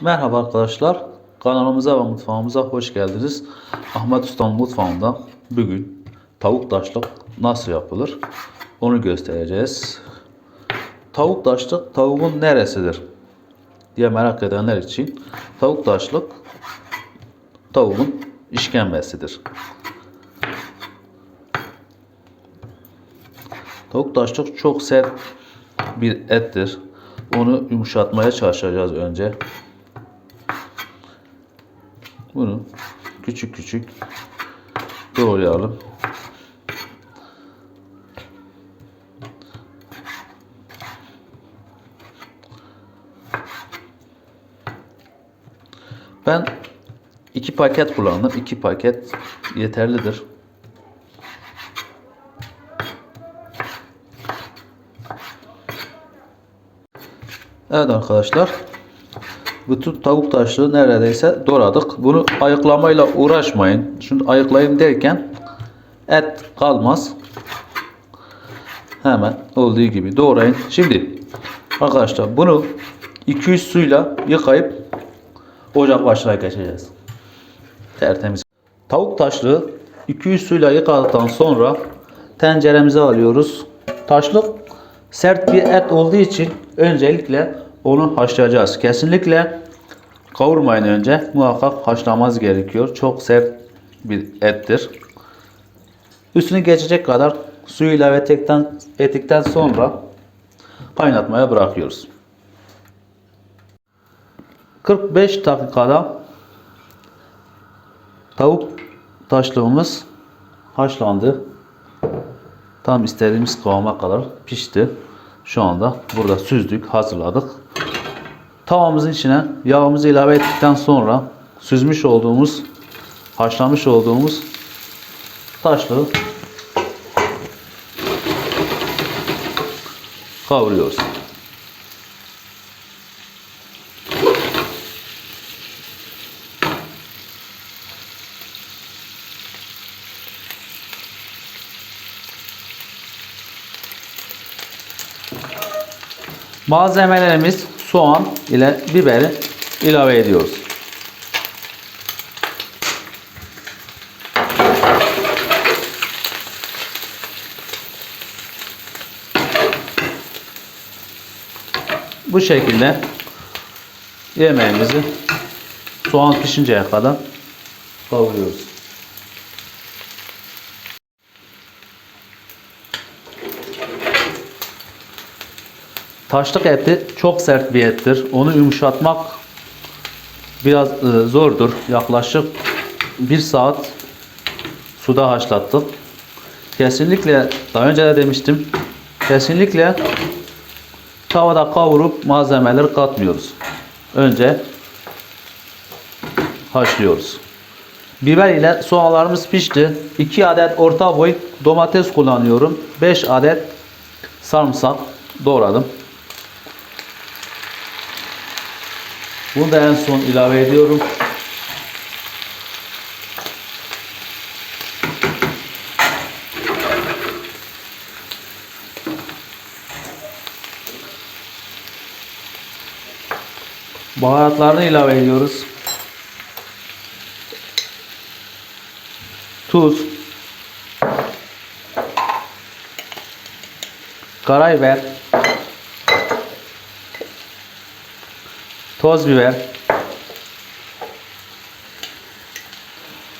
Merhaba arkadaşlar. Kanalımıza ve mutfağımıza hoş geldiniz. Ahmet Usta'nın mutfağında bugün tavuk taşlık nasıl yapılır onu göstereceğiz. Tavuk taşlık tavuğun neresidir diye merak edenler için tavuk taşlık tavuğun işkembesidir. Tavuk taşlık çok sert bir ettir. Onu yumuşatmaya çalışacağız önce. Bunu küçük küçük doğrayalım. Ben iki paket kullandım. İki paket yeterlidir. Evet arkadaşlar. Bütün tavuk taşlığı neredeyse doğradık. Bunu ayıklamayla uğraşmayın. Şimdi ayıklayayım derken et kalmaz. Hemen olduğu gibi doğrayın. Şimdi arkadaşlar bunu 200 suyla yıkayıp ocak başına geçeceğiz. Tertemiz. Tavuk taşlığı 200 suyla yıkadıktan sonra tenceremize alıyoruz. Taşlık sert bir et olduğu için öncelikle onu haşlayacağız. Kesinlikle kavurmayın önce. Muhakkak haşlamanız gerekiyor. Çok sert bir ettir. Üstünü geçecek kadar suyu ilave ettikten, ettikten sonra kaynatmaya bırakıyoruz. 45 dakikada tavuk taşlığımız haşlandı. Tam istediğimiz kıvama kadar pişti. Şu anda burada süzdük, hazırladık. Tavamızın içine yağımızı ilave ettikten sonra süzmüş olduğumuz, haşlamış olduğumuz taşlığı kavuruyoruz. Malzemelerimiz soğan ile biberi ilave ediyoruz. Bu şekilde yemeğimizi soğan pişinceye kadar kavuruyoruz. Taşlık eti çok sert bir ettir. Onu yumuşatmak biraz e, zordur. Yaklaşık bir saat suda haşlattık. Kesinlikle daha önce de demiştim. Kesinlikle tavada kavurup malzemeleri katmıyoruz. Önce haşlıyoruz. Biber ile soğanlarımız pişti. 2 adet orta boy domates kullanıyorum. 5 adet sarımsak doğradım. Bunu da en son ilave ediyorum. Baharatlarını ilave ediyoruz. Tuz. Karabiber. Toz biber.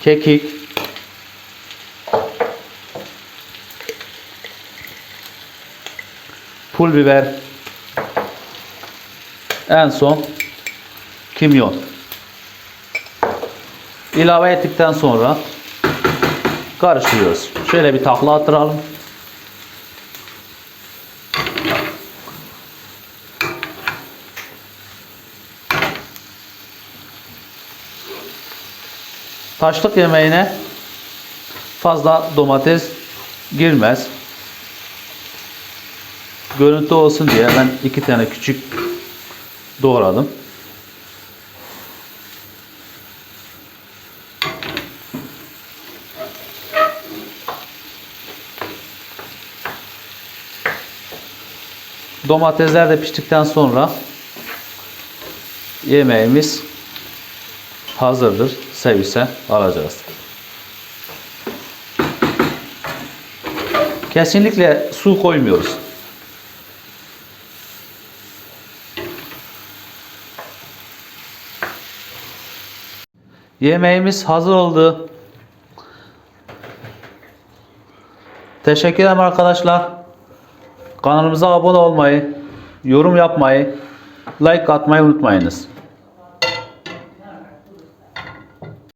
Kekik. Pul biber. En son kimyon. İlave ettikten sonra karıştırıyoruz. Şöyle bir takla attıralım. Taşlık yemeğine fazla domates girmez. Görüntü olsun diye ben iki tane küçük doğradım. Domatesler de piştikten sonra yemeğimiz hazırdır. Servise alacağız. Kesinlikle su koymuyoruz. Yemeğimiz hazır oldu. Teşekkür ederim arkadaşlar. Kanalımıza abone olmayı, yorum yapmayı, like atmayı unutmayınız.